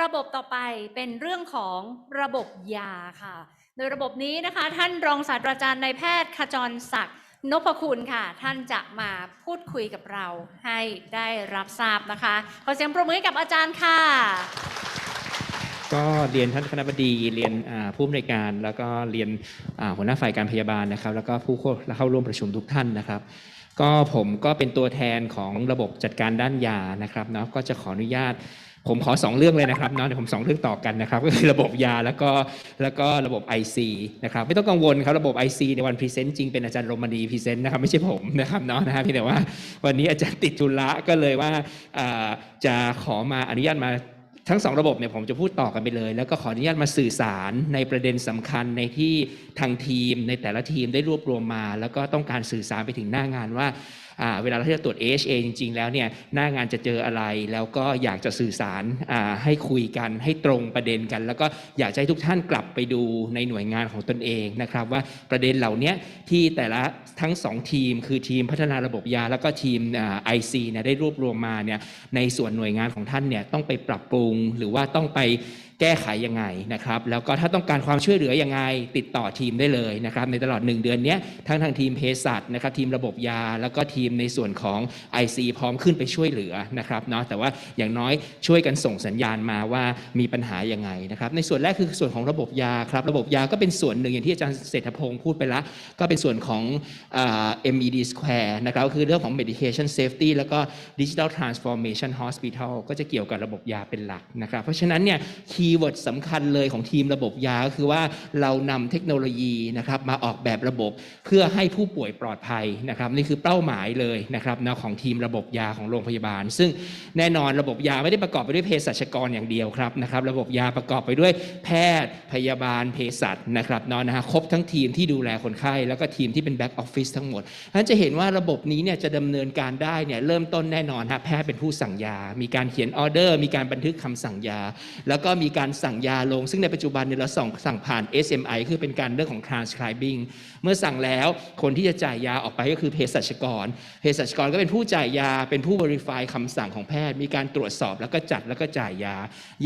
ระบบต่อไปเป็นเรื่องของระบบยาค่ะ โดยระบบนี้นะคะ ท่านรองศาสตราจารย์นายแพทย์ขจรศักดิ์นพคุณค่ะ ท่านจะมาพูดคุยกับเราให้ได้รับทราบนะคะขอเสียงปรบมือให้กับอาจารย์ค่ะ ก็เรียนท่านคณะบดีเรียนอ่าผู้อำนวยการแล้วก็เรียนอ่าหัวหน้าฝ่ายการพยาบาลนะครับ แล้วก็ผู้เข้าร่วมประชุมทุกท่านนะครับ ก็ผมก็เป็นตัวแทนของระบบจัดการด้านยานะครับเนาะก็จะขออนุญาต ผมขอสองเรื่องเลยนะครับเนาะเดี๋ยวผมสองเรื่องต่อกันนะครับก็คือระบบยาแล้วก็แล้วก็ระบบ IC นะครับไม่ต้องกังวลครับระบบ IC ในวันพรีเซนต์จริงเป็นอาจารย์โรมานีพรีเซนต์นะครับไม่ใช่ผมนะครับเนาะนะฮะเพียงแต่ว่าวันนี้อาจารย์ติดธุระก็เลยว่าจะขอมาอนุญาตมาทั้งสองระบบเนี่ยผมจะพูดต่อกันไปเลย แล้วก็ขออนุญาตมาสื่อสารในประเด็นสำคัญในที่ทางทีม ในแต่ละทีมได้รวบรวมมา แล้วก็ต้องการสื่อสารไปถึงหน้างานว่า เวลาที่เราตรวจ AHA จริง ๆ แล้วเนี่ยหน้างานจะเจออะไร แล้วก็อยากจะสื่อสารให้คุยกันให้ตรงประเด็นกัน แล้วก็อยากให้ทุกท่านกลับไปดูในหน่วยงานของตนเองนะครับ ว่าประเด็นเหล่านี้ที่แต่ละทั้งสองทีม คือทีมพัฒนาระบบยา แล้วก็ทีมไอซีเนี่ยได้รวบรวมมาเนี่ยในส่วนหน่วยงานของท่านเนี่ยต้องไปปรับปรุงหรือว่าต้องไป แก้ไขยังไงนะครับ แล้วก็ถ้าต้องการความช่วยเหลือยังไง ติดต่อทีมได้เลยนะครับในตลอด 1 เดือนนี้ทั้งทางทีมเภสัชนะครับทีมระบบยา แล้วก็ทีมในส่วนของ IC พร้อมขึ้นไปช่วยเหลือนะครับเนาะแต่ว่าอย่างน้อยช่วยกันส่งสัญญาณมาว่ามีปัญหายังไงนะครับในส่วนแรกคือส่วนของระบบยาครับระบบยาก็เป็นส่วนหนึ่งอย่างที่อาจารย์เศรษฐพงศ์พูดไปแล้วก็เป็นส่วนของอ่า MED Square นะครับก็คือเรื่องของ medication safety แล้วก็ digital transformation hospital ก็จะเกี่ยวกับระบบยาเป็นหลักนะครับเพราะฉะนั้นเนี่ยคีย์เวิร์ดสำคัญเลยของทีมระบบยาก็คือว่าเรานำเทคโนโลยีนะครับมาออกแบบระบบ เพื่อให้ผู้ป่วยปลอดภัยนะครับนี่คือเป้าหมายเลยนะครับนะของทีมระบบยาของโรงพยาบาล ซึ่งแน่นอนระบบยาไม่ได้ประกอบไปด้วยเภสัชกรอย่างเดียวครับนะครับระบบยาประกอบไปด้วยแพทย์พยาบาลเภสัชนะครับนาะนะฮะครบทั้งทีมที่ดูแลคนไข้ แล้วก็ทีมที่เป็นแบ็กออฟฟิศทั้งหมดเพรานั้นจะเห็นว่าระบบนี้เนี่ยจะดำเนินการได้เนี่ยเริ่มต้นแน่นอนฮะแพทย์เป็นผู้สั่งยา มีการเขียนออเดอร์ มีการบันทึกคำสั่งยา แล้วก็มีการสั่งยาลง ซึ่งในปัจจุบันเนี่ยเราส่งสั่งผ่าน SMI คือเป็นการเรื่องของ transcribing เมื่อสั่งแล้วคนที่จะจ่ายยาออกไปก็คือเภสัชกรเภสัชกรก็เป็นผู้จ่ายยา เป็นผู้ verify คำสั่งของแพทย์ มีการตรวจสอบแล้วก็จัดแล้วก็จ่ายยา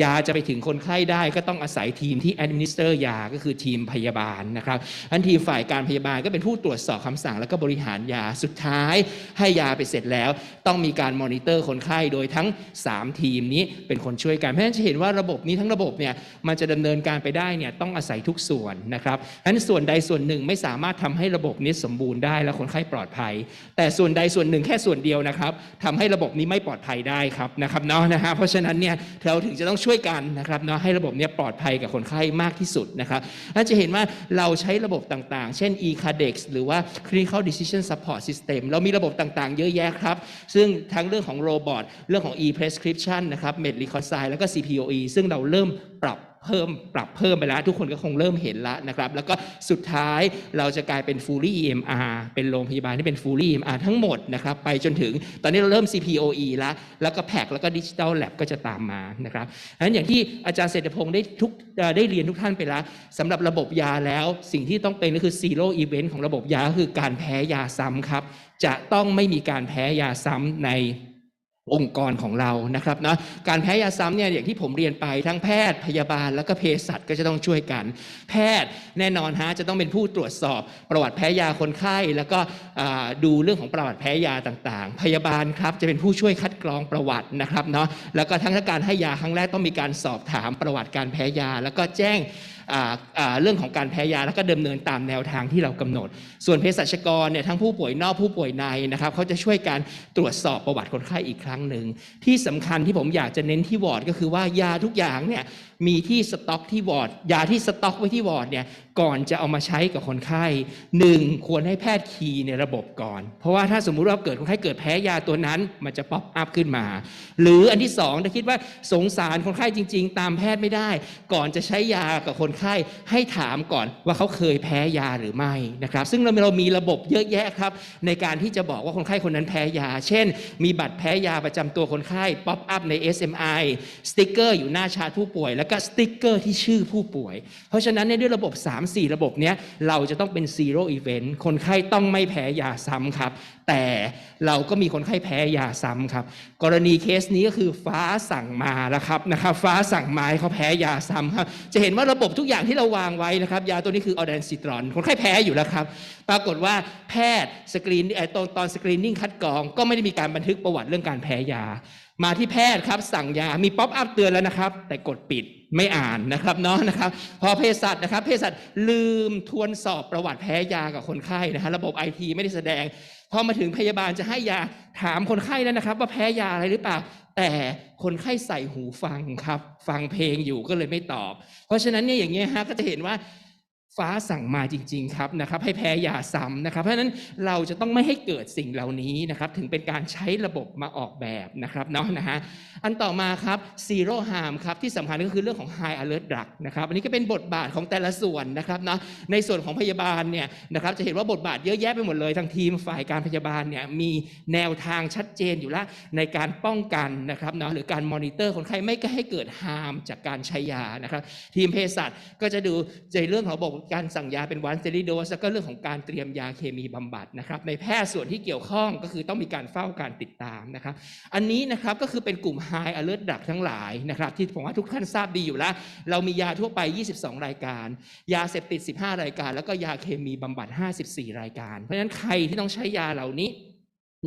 ยาจะไปถึงคนไข้ได้ก็ต้องอาศัยทีมที่ administer ยาก็คือทีมพยาบาลนะครับอันทีมฝ่ายการพยาบาลก็เป็นผู้ตรวจสอบคำสั่งแล้วก็บริหารยาสุดท้าย ให้ยาไปเสร็จแล้ว ต้องมีการมอนิเตอร์คนไข้โดยทั้ง 3 ทีมนี้เป็นคนช่วยกันเพราะฉะนั้นจะเห็นว่าระบบนี้ทั้งระบบบบเนี่ยมันจะดำเนินการไปได้เนี่ยต้องอาศัยทุกส่วนนะครับฉะนั้นส่วนใดส่วนหนึ่งไม่สามารถทำให้ระบบนี้สมบูรณ์ได้และคนไข้ปลอดภัย แต่ส่วนใดส่วนหนึ่งแค่ส่วนเดียวนะครับทำให้ระบบนี้ไม่ปลอดภัยได้ครับนะครับเนาะนะฮะเพราะฉะนั้นเนี่ยเราถึงจะต้องช่วยกันนะครับเนาะให้ระบบเนี้ปลอดภัยกับคนไข้มากที่สุดนะครับและจะเห็นว่าเราใช้ระบบต่างๆ เช่น e-cardex หรือว่า clinical decision support system เรามีระบบต่างๆ เยอะแยะครับ ซึ่งทั้งเรื่องของโรบอทเรื่องของ e-prescription นะครับ med reconcile แล้วก็ CPOE ซึ่งเราเริ่มปรับเพิ่มปรับเพิ่มไปแล้วทุกคนก็คงเริ่มเห็นแล้วนะครับ แล้วก็สุดท้ายเราจะกลายเป็น fully EMR เป็นโรงพยาบาลที่เป็น fully EMR ทั้งหมดนะครับ ไปจนถึงตอนนี้เราเริ่ม CPOE แล้ว แล้วก็แพกแล้วก็ digital lab ก็จะตามมานะครับดังนั้นอย่างที่อาจารย์เศรษฐพงศ์ได้ทุกได้เรียนทุกท่านไปแล้วสำหรับระบบยาแล้ว สิ่งที่ต้องเป็นก็คือ zero event ของระบบยาคือการแพ้ยาซ้ำครับ จะต้องไม่มีการแพ้ยาซ้ำใน องค์กรของเรานะครับเนาะการแพ้ยาซ้ำเนี่ยอย่างที่ผมเรียนไปทั้งแพทย์พยาบาลแล้วก็เภสัชก็จะต้องช่วยกัน แพทย์แน่นอนฮะจะต้องเป็นผู้ตรวจสอบประวัติแพ้ยาคนไข้ แล้วก็ดูเรื่องของประวัติแพ้ยาต่างๆ พยาบาลครับจะเป็นผู้ช่วยคัดกรองประวัตินะครับเนาะแล้วก็ทั้งการให้ยาครั้งแรกต้องมีการสอบถามประวัติการแพ้ยา แล้วก็แจ้ง เรื่องของการแพ้ยาแล้วก็ดำเนินตามแนวทางที่เรากำหนด ส่วนเภสัชกรเนี่ยทั้งผู้ป่วยนอกผู้ป่วยในนะครับเขาจะช่วยการตรวจสอบประวัติคนไข้อีกครั้งหนึ่งที่สำคัญที่ผมอยากจะเน้นที่วอร์ดก็คือว่ายาทุกอย่างเนี่ยมีที่สต็อกที่วอร์ดยาที่สต็อกไว้ที่วอร์ดเนี่ยก่อนจะเอามาใช้กับคนไข้หนึ่งควรให้แพทย์คีย์ในระบบก่อน เพราะว่าถ้าสมมุติว่าเกิดคนไข้เกิดแพ้ยาตัวนั้น มันจะป๊อปอัพขึ้นมา หรืออันที่สองถ้าคิดว่าสงสารคนไข้จริง ๆ ตามแพทย์ไม่ได้ ก่อนจะใช้ยากับคนไข้ให้ถามก่อนว่าเขาเคยแพ้ยาหรือไม่นะครับ ซึ่งเราเรามีระบบเยอะแยะครับในการที่จะบอกว่าคนไข้คนนั้นแพ้ยา เช่น มีบัตรแพ้ยาประจำตัวคนไข้ป๊อปอัพใน SMI สติกเกอร์อยู่หน้าชาร์ตผู้ป่วย แล้วก็สติกเกอร์ที่ชื่อผู้ป่วย เพราะฉะนั้นในด้วยระบบ 3-4 ระบบเนี้ยเราจะต้องเป็น zero event คนไข้ต้องไม่แพ้ยาซ้ำครับ แต่เราก็มีคนไข้แพ้ยาซ้ำครับ กรณีเคสนี้ก็คือฟ้าสั่งมาแล้วครับนะครับ ฟ้าสั่งมาให้เขาแพ้ยาซ้ำครับ จะเห็นว่าระบบทุกอย่างที่เราวางไว้นะครับ ยาตัวนี้คือออเดนซิตรอน คนไข้แพ้อยู่แล้วครับ ปรากฏว่าแพทย์สกรีนไอ้ตอนตอนสกรีนนิ่งคัดกรอง ก็ไม่ได้มีการบันทึกประวัติเรื่องการแพ้ยา มาที่แพทย์ครับสั่งยา มีป๊อปอัพเตือนแล้วนะครับ แต่กดปิดไม่อ่านนะครับเนาะนะครับ พอเภสัชนะครับเภสัชลืมทวนสอบประวัติแพ้ยากับคนไข้นะฮะระบบไอทีไม่ได้แสดง พอมาถึงพยาบาลจะให้ยาถามคนไข้แล้วนะครับ ว่าแพ้ยาอะไรหรือเปล่า แต่คนไข้ใส่หูฟังครับ ฟังเพลงอยู่ก็เลยไม่ตอบ เพราะฉะนั้นเนี่ยอย่างเงี้ยฮะก็จะเห็นว่า ฟ้าสั่งมาจริง ๆ ครับนะครับ ให้แพ้ยาซ้ำนะครับ เพราะฉะนั้นเราจะต้องไม่ให้เกิดสิ่งเหล่านี้นะครับ ถึงเป็นการใช้ระบบมาออกแบบนะครับเนาะนะฮะอันต่อมาครับ zero harm ครับที่สำคัญก็คือเรื่องของ high alert drug นะครับ อันนี้ก็เป็นบทบาทของแต่ละส่วนนะครับเนาะในส่วนของพยาบาลเนี่ยนะครับ จะเห็นว่าบทบาทเยอะแยะไปหมดเลยทางทีมฝ่ายการพยาบาลเนี่ยมีแนวทางชัดเจนอยู่แล้วในการป้องกันนะครับเนาะหรือการมอนิเตอร์คนไข้ไม่ให้เกิด harm จากการใช้ยานะครับ ทีมเภสัชก็จะดูในเรื่องของระบบการสั่งยาเป็นวันเซริโดสแล้วก็เรื่องของการเตรียมยาเคมีบำบัดนะครับในแพทย์ส่วนที่เกี่ยวข้องก็คือต้องมีการเฝ้าการติดตามนะครับ อันนี้นะครับก็คือเป็นกลุ่ม High Alert Drug ทั้งหลายนะครับที่ผมว่าทุกท่านทราบดีอยู่แล้ว เรามียาทั่วไป 22 รายการ ยาเสพติด 15 รายการ แล้วก็ยาเคมีบำบัด 54 รายการ เพราะฉะนั้นใครที่ต้องใช้ยาเหล่านี้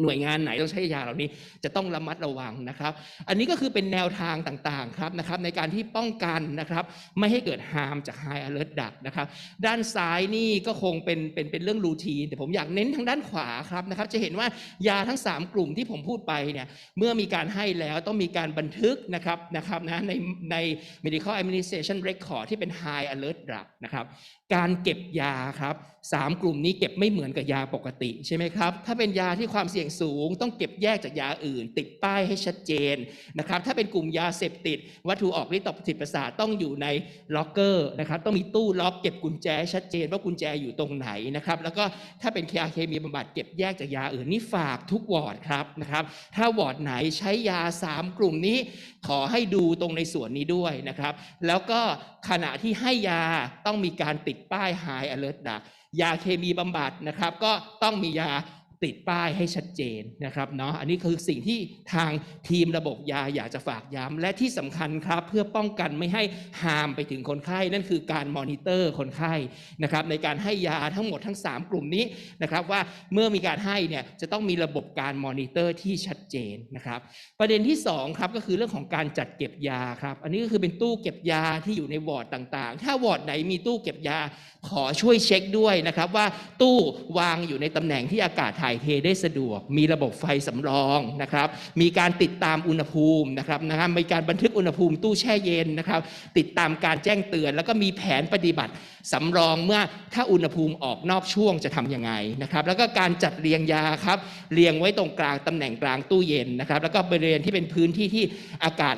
หน่วยงานไหนต้องใช้ยาเหล่านี้จะต้องระมัดระวังนะครับ อันนี้ก็คือเป็นแนวทางต่างๆครับนะครับ ในการที่ป้องกันนะครับ ไม่ให้เกิดฮามจาก High Alert Drug นะครับ ด้านซ้ายนี่ก็คงเป็นเป็นเป็นเรื่องรูทีนแต่ผมอยากเน้นทางด้านขวาครับนะครับ จะเห็นว่ายาทั้ง 3 กลุ่มที่ผมพูดไปเนี่ยเมื่อมีการให้แล้วต้องมีการบันทึกนะครับนะครับนะในใน medical administration record ที่เป็น high alert drug นะครับ การเก็บยาครับ สามกลุ่มนี้เก็บไม่เหมือนกับยาปกติใช่ไหมครับ ถ้าเป็นยาที่ความเสี่ยงสูง ต้องเก็บแยกจากยาอื่น ติดป้ายให้ชัดเจนนะครับ ถ้าเป็นกลุ่มยาเสพติด วัตถุออกฤทธิ์ต่อประสิทธิประสาทต้องอยู่ในล็อกเกอร์นะครับ ต้องมีตู้ล็อกเก็บกุญแจให้ชัดเจนว่ากุญแจอยู่ตรงไหนนะครับ แล้วก็ถ้าเป็นยาเคมีบำบัดเก็บแยกจากยาอื่นนี่ฝากทุกวอร์ดครับนะครับ ถ้าวอร์ดไหนใช้ยาสามกลุ่มนี้ ขอให้ดูตรงในส่วนนี้ด้วยนะครับ แล้วก็ขณะที่ให้ยาต้องมีการติดป้าย High Alert ดักยาเคมีบำบัดนะครับ ก็ต้องมียา ติดป้ายให้ชัดเจนนะครับเนาะอันนี้คือสิ่งที่ทางทีมระบบยาอยากจะฝากย้ำและที่สำคัญครับเพื่อป้องกันไม่ให้หามไปถึงคนไข้นั่นคือการมอนิเตอร์คนไข้นะครับในการให้ยาทั้งหมดทั้ง 3 กลุ่มนี้นะครับว่าเมื่อมีการให้เนี่ยจะต้องมีระบบการมอนิเตอร์ที่ชัดเจนนะครับ ประเด็นที่2ครับก็คือเรื่องของการจัดเก็บยาครับอันนี้ก็คือเป็นตู้เก็บยาที่อยู่ในวอร์ดต่างๆ ถ้าวอร์ดไหนมีตู้เก็บยาขอช่วยเช็คด้วยนะครับว่าตู้วางอยู่ในตำแหน่งที่อากาศถ่ายเทได้สะดวก มีระบบไฟสำรองนะครับ มีการติดตามอุณหภูมินะครับนะครับมีการบันทึกอุณหภูมิตู้แช่เย็นนะครับ ติดตามการแจ้งเตือน แล้วก็มีแผนปฏิบัติสำรองเมื่อถ้าอุณหภูมิออกนอกช่วงจะทำยังไงนะครับ แล้วก็การจัดเรียงยาครับเรียงไว้ตรงกลางตำแหน่งกลางตู้เย็นนะครับ แล้วก็บริเวณที่เป็นพื้นที่ที่อากาศ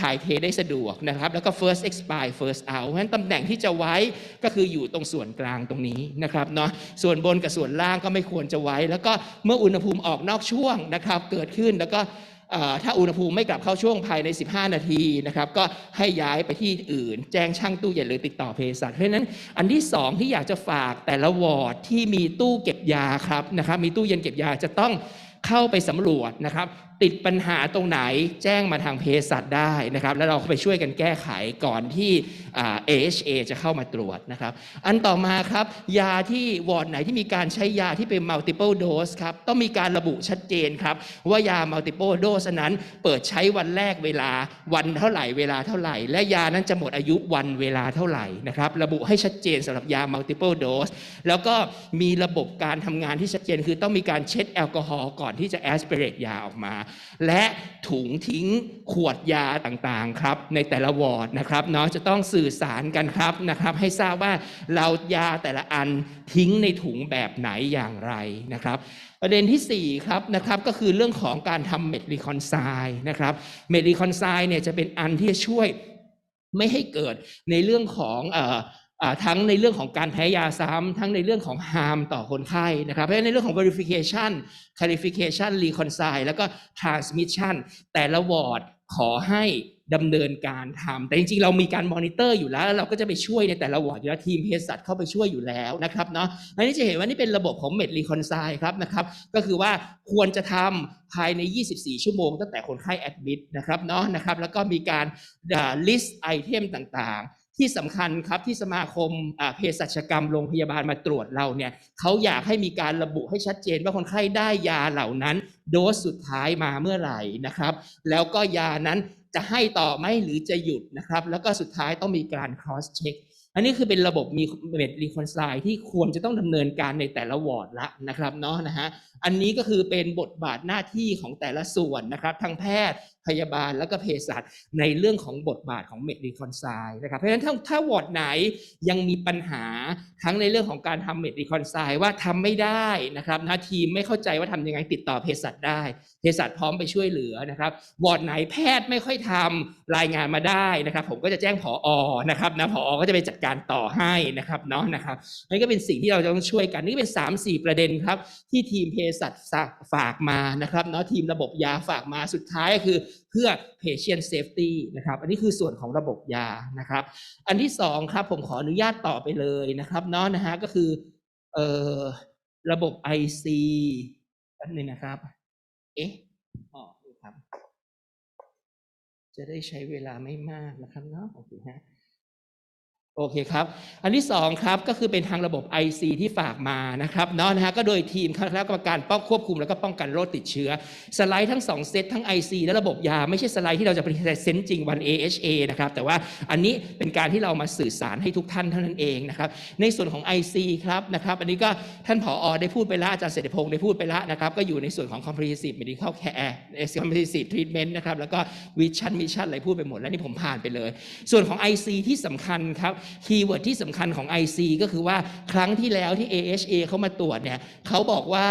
ถ่ายเทได้สะดวกนะครับ แล้วก็ first expire first out เพราะฉะนั้นตำแหน่งที่จะไว้ก็คืออยู่ตรงส่วนกลางตรงนี้นะครับเนาะส่วนบนกับส่วนล่างก็ไม่ควรจะไว้แล้วก็เมื่ออุณหภูมิออกนอกช่วงนะครับเกิดขึ้นแล้วก็ถ้าอุณหภูมิไม่กลับเข้าช่วงภายใน 15 นาทีนะครับก็ให้ย้ายไปที่อื่น แจ้งช่างตู้เย็นหรือติดต่อเภสัชเพราะฉะนั้นอันที่สองที่อยากจะฝากแต่ละวอร์ดที่มีตู้เก็บยาครับนะครับมีตู้เย็นเก็บยาจะต้องเข้าไปสำรวจนะครับ ติดปัญหาตรงไหนแจ้งมาทางเภสัชได้นะครับ แล้วเราไปช่วยกันแก้ไขก่อนที่อ่า AHA จะเข้ามาตรวจนะครับ อันต่อมาครับ ยาที่วอร์ดไหนที่มีการใช้ยาที่เป็น multiple dose ครับ ต้องมีการระบุชัดเจนครับ ว่ายา multiple dose นั้นเปิดใช้วันแรกเวลาวันเท่าไหร่เวลาเท่าไหร่ และยานั้นจะหมดอายุวันเวลาเท่าไหร่นะครับ ระบุให้ชัดเจนสำหรับยา multiple dose แล้วก็มีระบบการทำงานที่ชัดเจน คือต้องมีการเช็ดแอลกอฮอล์ก่อนที่จะ aspirate ยาออกมาและถุงทิ้งขวดยาต่างๆครับในแต่ละวอร์ดนะครับเนาะจะต้องสื่อสารกันครับนะครับ ให้ทราบว่าเรายาแต่ละอันทิ้งในถุงแบบไหนอย่างไรนะครับประเด็นที่4ครับนะครับก็คือเรื่องของการทำเมดรีคอนไซน์นะครับเมดรีคอนไซน์เนี่ยจะเป็นอันที่จะช่วยไม่ให้เกิดในเรื่องของเอ่อ ทั้งในเรื่องของการแพ้ยาซ้ำทั้งในเรื่องของ harm ต่อคนไข้นะครับ เพราะฉะนั้นในเรื่องของ verification clarification reconcile แล้วก็ transmission แต่ละวอร์ดขอให้ดำเนินการทำแต่จริงๆ เรามีการมอนิเตอร์อยู่แล้วแล้ว เราก็จะไปช่วยในแต่ละวอร์ดอยู่แล้วทีมเภสัชเข้าไปช่วยอยู่แล้วนะครับเนาะอันนี้จะเห็นว่านี่เป็นระบบของเมดรีคอนไซครับนะครับ ก็คือว่าควรจะทำภายใน 24 ชั่วโมงตั้งแต่คนไข้แอดมิดนะครับเนาะนะครับ แล้วก็มีการลิสต์ไอเทมต่างๆ ที่สำคัญครับที่สมาคมเภสัชกรรมโรงพยาบาลมาตรวจเราเนี่ยเขาอยากให้มีการระบุให้ชัดเจนว่าคนไข้ได้ยาเหล่านั้น โดสสุดท้ายมาเมื่อไหร่นะครับ แล้วก็ยานั้นจะให้ต่อไหมหรือจะหยุดนะครับ แล้วก็สุดท้ายต้องมีการ cross check อันนี้คือเป็นระบบมีเมดรีคอนไซที่ควรจะต้องดำเนินการในแต่ละวอร์ดละนะครับเนาะนะฮะอันนี้ก็คือเป็นบทบาทหน้าที่ของแต่ละส่วนนะครับทั้งแพทย์พยาบาลแล้วก็เภสัชในเรื่องของบทบาทของเมดรีคอนไซนะครับเพราะฉะนั้นถ้าถ้าวอร์ดไหนยังมีปัญหาทั้งในเรื่องของการทำเมดรีคอนไซว่าทำไม่ได้นะครับนะทีมไม่เข้าใจว่าทำยังไงติดต่อเภสัชได้เภสัชพร้อมไปช่วยเหลือนะครับวอร์ดไหนแพทย์ไม่ค่อยทำรายงานมาได้นะครับ ผมก็จะแจ้งผออนะครับนะผอก็จะไปจัดการต่อให้นะครับเนาะนะครับนี่ก็เป็นสิ่งที่เราต้องช่วยกันนี่เป็น 3 4 ประเด็นครับ ที่ทีมเภสัชฝากมานะครับเนาะทีมระบบยาฝากมาสุดท้ายก็คือเพื่อ patient safety นะครับ อันนี้คือส่วนของระบบยานะครับ อันที่สองครับผมขออนุญาตต่อไปเลยนะครับเนาะนะฮะก็คือเอ่อระบบ IC อันนึงนะครับ เอ๊ะอ๋อครับ จะได้ใช้เวลาไม่มากนะครับเนาะโอเคฮะ โอเคครับ อันที่สองครับก็คือเป็นทางระบบ IC ที่ฝากมานะครับเนาะนะฮะก็โดยทีมคณะกรรมการป้องควบคุมแล้วก็ป้องกันโรคติดเชื้อ สไลด์ทั้ง 2 เซตทั้ง IC และระบบยา ไม่ใช่สไลด์ที่เราจะไปเซนต์จริงวัน AHA นะครับแต่ว่าอันนี้เป็นการที่เรามาสื่อสารให้ทุกท่านเท่านั้นเองนะครับในส่วนของ IC ครับนะครับอันนี้ก็ท่านผอได้พูดไปแล้วอาจารย์เศรษฐพงศ์ได้พูดไปแล้วนะครับก็อยู่ในส่วนของ comprehensive medical care comprehensive treatment นะครับแล้วก็ vision mission อะไรพูดไปหมดแล้วนี่ผมผ่านไปเลย ส่วนของ IC ที่สำคัญครับคีย์เวิร์ดที่สำคัญของ IC ก็คือว่าครั้งที่แล้วที่ AHA เขามาตรวจเนี่ยเขาบอกว่า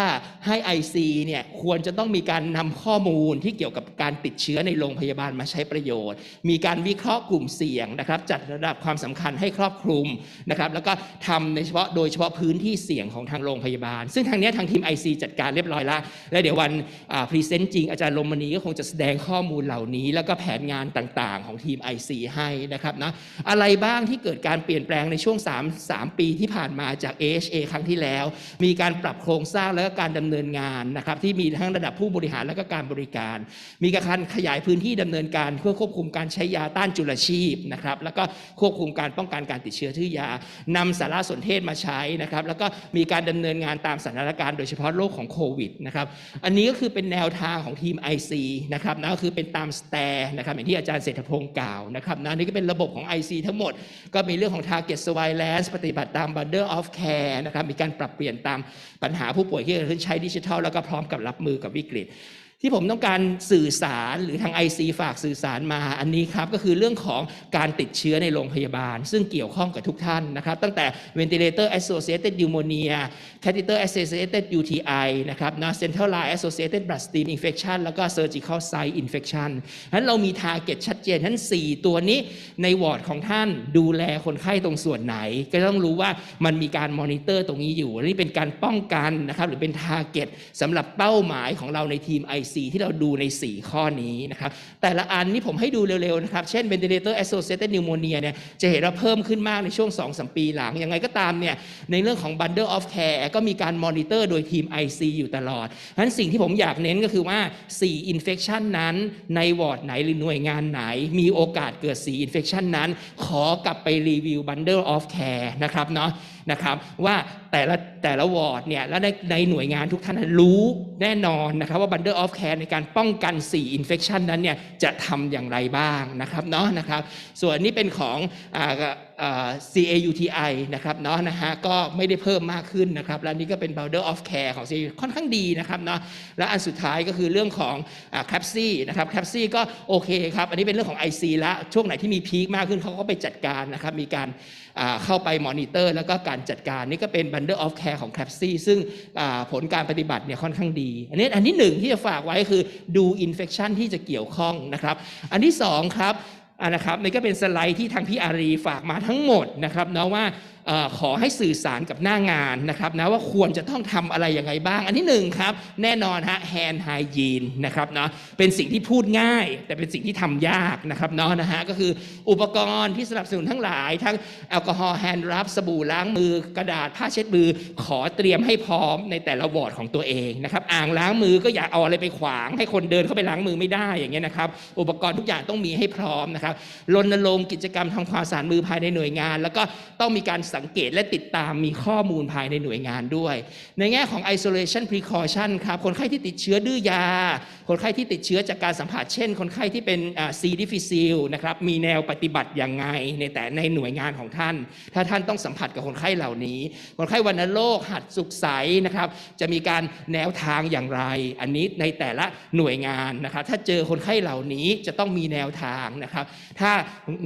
ให้ IC เนี่ยควรจะต้องมีการนำข้อมูลที่เกี่ยวกับการติดเชื้อในโรงพยาบาลมาใช้ประโยชน์ มีการวิเคราะห์กลุ่มเสี่ยงนะครับจัดระดับความสำคัญให้ครอบคลุมนะครับแล้วก็ทำในเฉพาะโดยเฉพาะพื้นที่เสี่ยงของทางโรงพยาบาล ซึ่งทางนี้ทางทีม IC จัดการเรียบร้อยแล้วและเดี๋ยววันพรีเซนต์จริงอาจารย์ลมณีก็คงจะแสดงข้อมูลเหล่านี้ แล้วก็แผนงานต่างๆ ของทีม IC ให้นะครับนะอะไรบ้างที่เกิดการเปลี่ยนแปลงในช่วง 3 3 ปีที่ผ่านมาจาก AHA ครั้งที่แล้ว มีการปรับโครงสร้างและก็การดำเนินงานนะครับที่มีทั้งระดับผู้บริหารและก็การบริการ มีการขยายพื้นที่ดำเนินการเพื่อควบคุมการใช้ยาต้านจุลชีพนะครับแล้วก็ควบคุมการป้องกันการติดเชื้อทื่อยานำสารสนเทศมาใช้นะครับแล้วก็มีการดำเนินงานตามสถานการณ์โดยเฉพาะโรคของโควิดนะครับอันนี้ก็คือเป็นแนวทางของทีม IC นะครับนะก็คือเป็นตามสแตร์นะครับอย่างที่อาจารย์เศรษฐพงศ์กล่าวนะครับนะนี่ก็เป็นระบบของ IC ทั้งหมดก็มีเรื่องของ target surveillance ปฏิบัติตาม bundle of care นะครับ มีการปรับเปลี่ยนตามปัญหาผู้ป่วยที่เกิดขึ้นใช้ดิจิทัล แล้วก็พร้อมกับรับมือกับวิกฤต ที่ผมต้องการสื่อสารหรือทาง IC ฝากสื่อสารมาอันนี้ครับก็คือเรื่องของการติดเชื้อในโรงพยาบาล ซึ่งเกี่ยวข้องกับทุกท่านนะครับ ตั้งแต่ ventilator associated pneumonia catheter associated UTI นะครับนะ central line associated bloodstream infection แล้วก็ surgical site infection นั้นเรามี target ชัดเจนทั้ง4ตัวนี้ในวอร์ดของท่านดูแลคนไข้ตรงส่วนไหน ก็ต้องรู้ว่ามันมีการมอนิเตอร์ตรงนี้อยู่นี่เป็นการป้องกันนะครับหรือเป็น target สำหรับเป้าหมายของเราในทีม IC ที่เราดูใน 4 ข้อนี้นะครับแต่ละอันนี่ผมให้ดูเร็วๆนะครับ เช่น ventilator associated pneumonia เนี่ยจะเห็นว่าเพิ่มขึ้นมากในช่วง 2-3 ปีหลัง ยังไงก็ตามเนี่ยในเรื่องของ bundle of care ก็มีการมอนิเตอร์โดยทีม IC อยู่ตลอดฉะนั้นสิ่งที่ผมอยากเน้นก็คือว่า 4 infection นั้นในวอร์ดไหนหรือหน่วยงานไหน มีโอกาสเกิด 4 infection นั้น ขอกลับไปรีวิว bundle of care นะครับเนาะ นะครับว่าแต่ละแต่ละวอร์ดเนี่ยและในในหน่วยงานทุกท่านรู้แน่นอนนะครับว่า bundle of care ในการป้องกัน4 infection นั้นเนี่ยจะทำอย่างไรบ้างนะครับเนาะนะครับ ส่วนนี้เป็นของอ่า CAUTI นะครับเนาะนะฮะก็ไม่ได้เพิ่มมากขึ้นนะครับและนี่ก็เป็น bundle of care ของ CAU ค่อนข้างดีนะครับเนาะและอันสุดท้ายก็คือเรื่องของแคปซี่นะครับแคปซี่ก็โอเคครับ อันนี้เป็นเรื่องของ IC ละช่วงไหนที่มีพีคมากขึ้นเขาก็ไปจัดการนะครับมีการเข้าไปมอนิเตอร์ แล้วก็การจัดการนี่ก็เป็น Bundle of Care ของ c l a p s y ซึ่งผลการปฏิบัติเนี่ยค่อนข้างดี อันนี้อันที่หนึ่งที่จะฝากไว้คือดู infection ที่จะเกี่ยวข้องนะครับ อันที่สองครับ นะครับนี่ก็เป็นสไลด์ที่ทางพี่อารีฝากมาทั้งหมดนะครับเนาะว่า ขอให้สื่อสารกับหน้างานนะครับนะว่าควรจะต้องทำอะไรยังไงบ้าง อันที่หนึ่งครับแน่นอนฮะ hand hygiene นะครับเนาะเป็นสิ่งที่พูดง่าย แต่เป็นสิ่งที่ทำยากนะครับเนาะนะฮะก็คืออุปกรณ์ที่สนับสนุนทั้งหลาย ทั้งแอลกอฮอล์แฮนด์รับสบู่ล้างมือกระดาษผ้าเช็ดมือ ขอเตรียมให้พร้อมในแต่ละวอร์ดของตัวเองนะครับอ่างล้างมือก็อย่าเอาอะไรไปขวาง ให้คนเดินเข้าไปล้างมือไม่ได้อย่างเงี้ยนะครับอุปกรณ์ทุกอย่างต้องมีให้พร้อมนะครับรณรงค์กิจกรรมทำความสะอาดมือภายในหน่วยงาน แล้วก็ต้องมีการสัังเกตและติดตามมีข้อมูลภายในหน่วยงานด้วย ในแง่ของ isolation precaution ครับ คนไข้ที่ติดเชื้อดื้อยา คนไข้ที่ติดเชื้อจากการสัมผัสเช่น คนไข้ที่เป็นอ่า C difficile นะครับมีแนวปฏิบัติอย่างไงในแต่ในหน่วยงานของท่าน ถ้าท่านต้องสัมผัสกับคนไข้เหล่านี้ คนไข้วัณโรคหัดสุขใสนะครับ จะมีการแนวทางอย่างไร อันนี้ในแต่ละหน่วยงานนะครับ ถ้าเจอคนไข้เหล่านี้จะต้องมีแนวทางนะครับ ถ้า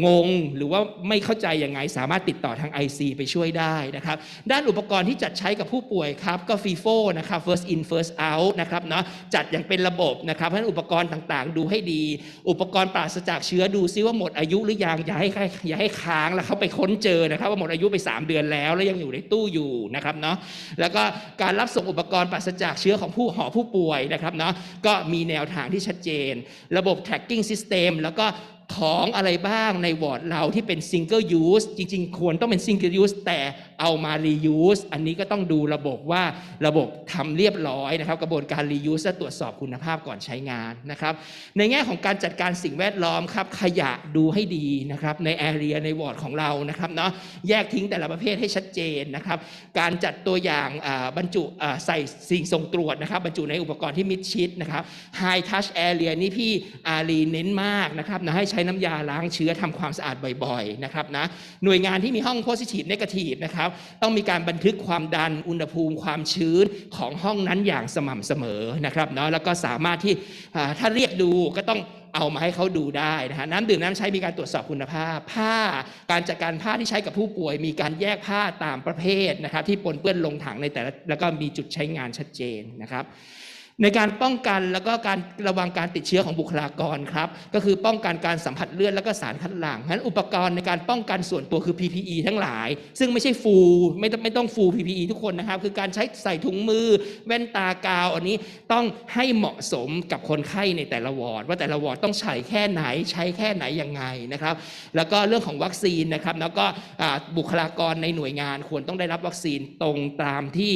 งงหรือว่าไม่เข้าใจยังไงสามารถติดต่อทาง IC ไปช่วยได้นะครับ ด้านอุปกรณ์ที่จัดใช้กับผู้ป่วยครับก็ฟีโฟนะครับ first in first out นะครับเนาะจัดอย่างเป็นระบบนะครับ เพราะฉะนั้นอุปกรณ์ต่างๆ ดูให้ดี อุปกรณ์ปราศจากเชื้อดูซิว่าหมดอายุหรือยังอย่าให้อย่าให้ค้างแล้วเขาไปค้นเจอนะครับ ว่าหมดอายุไป 3 เดือนแล้ว แล้วยังอยู่ในตู้อยู่นะครับเนาะแล้วก็การรับส่งอุปกรณ์ปราศจากเชื้อของผู้หอผู้ป่วยนะครับเนาะก็มีแนวทางที่ชัดเจน ระบบ tracking system แล้วก็ของอะไรบ้างในวอร์ดเราที่เป็น single use จริง ๆ ควรต้องเป็น single use แต่ เอามา reuse อันนี้ก็ต้องดูระบบว่าระบบทำเรียบร้อยนะครับ กระบวนการ reuse และตรวจสอบคุณภาพก่อนใช้งานนะครับ ในแง่ของการจัดการสิ่งแวดล้อมครับขยะดูให้ดีนะครับใน area ในวอร์ดของเรานะครับเนาะแยกทิ้งแต่ละประเภทให้ชัดเจนนะครับ การจัดตัวอย่างบรรจุใส่สิ่งส่งตรวจนะครับ บรรจุในอุปกรณ์ที่มิดชิดนะครับ High touch area นี่พี่อารีเน้นมากนะครับนะให้ใช้น้ำยาล้างเชื้อทำความสะอาดบ่อยๆนะครับนะหน่วยงานที่มีห้อง positive negative นะครับต้องมีการบันทึกความดันอุณหภูมิความชื้นของห้องนั้นอย่างสม่ำเสมอนะครับเนาะแล้วก็สามารถที่ถ้าเรียกดูก็ต้องเอามาให้เขาดูได้นะฮะน้ำดื่มน้ำใช้มีการตรวจสอบคุณภาพ ผ้าการจัดการผ้าที่ใช้กับผู้ป่วย มีการแยกผ้าตามประเภทนะครับ ที่ปนเปื้อนลงถังในแต่ละแล้วก็มีจุดใช้งานชัดเจนนะครับ ในการป้องกันแล้วก็การระวังการติดเชื้อของบุคลากรครับ ก็คือป้องกันการสัมผัสเลือดแล้วก็สารคัดหลั่งฉะนั้นอุปกรณ์ในการป้องกันส่วนตัวคือ PPE ทั้งหลาย ซึ่งไม่ใช่ฟูไม่ต้องไม่ต้องฟู PPE ทุกคนนะครับ คือการใช้ใส่ถุงมือ แว่นตากาว อันนี้ต้องให้เหมาะสมกับคนไข้ในแต่ละวอร์ดว่าแต่ละวอร์ดต้องใช้แค่ไหนใช้แค่ไหนยังไงนะครับ แล้วก็เรื่องของวัคซีนนะครับแล้วก็บุคลากรในหน่วยงานควรต้องได้รับวัคซีนตรงตามที่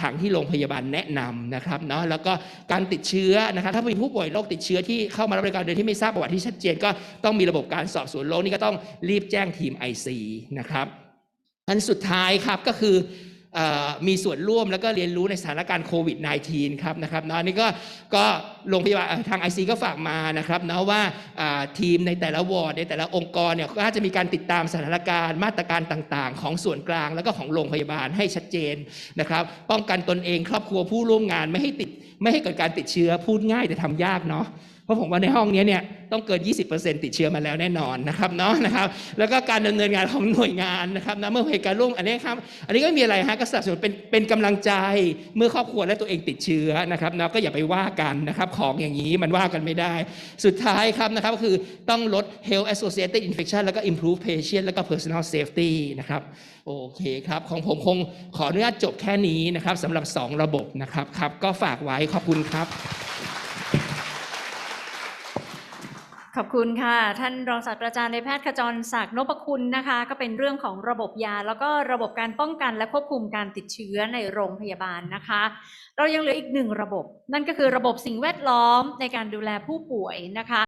ทางที่โรงพยาบาลแนะนำนะครับเนาะแล้วก็การติดเชื้อนะคะถ้ามีผู้ป่วยโรคติดเชื้อที่เข้ามารับบริการโดยที่ไม่ทราบประวัติที่ชัดเจน ก็ต้องมีระบบการสอบสวนโรคนี่ก็ต้องรีบแจ้งทีม IC นะครับอันสุดท้ายครับก็คือ มีส่วนร่วมแล้วก็เรียนรู้ในสถานการณ์โควิด -19 ครับนะครับเนาะนี่ก็ก็โรงพยาบาลทาง IC ก็ฝากมานะครับเนาะว่าทีมในแต่ละวอร์ดในแต่ละองค์กรเนี่ยก็จะมีการติดตามสถานการณ์มาตรการต่างๆ ของส่วนกลางแล้วก็ของโรงพยาบาลให้ชัดเจนนะครับ ป้องกันตนเองครอบครัวผู้ร่วมงานไม่ให้ติดไม่ให้เกิดการติดเชื้อพูดง่ายแต่ทำยากเนาะ เพราะผมว่าในห้องนี้เนี่ยต้องเกิน 20%ติดเชื้อมาแล้วแน่นอนนะครับเนาะนะครับแล้วก็การดำเนินงานของหน่วยงานนะครับนะเมื่อเหตุการณ์ร่วมอันนี้ครับอันนี้ก็ไม่มีอะไรฮะก็สนับสนุนเป็นเป็นกำลังใจเมื่อครอบครัวและตัวเองติดเชื้อนะครับเนาะก็อย่าไปว่ากันนะครับของอย่างนี้มันว่ากันไม่ได้ สุดท้ายครับนะครับก็คือต้องลด health associated infection แล้วก็ improve patient แล้วก็ personal safety นะครับโอเคครับของผมคงขออนุญาตจบแค่นี้นะครับสำหรับ 2 ระบบนะครับครับก็ฝากไว้ขอบคุณครับ ขอบคุณค่ะ ท่านรองศาสตราจารย์ในแพทย์ขจรศักดิ์นพคุณนะคะ ก็เป็นเรื่องของระบบยา แล้วก็ระบบการป้องกันและควบคุมการติดเชื้อในโรงพยาบาลนะคะ เรายังเหลืออีกหนึ่งระบบ นั่นก็คือระบบสิ่งแวดล้อมในการดูแลผู้ป่วยนะคะ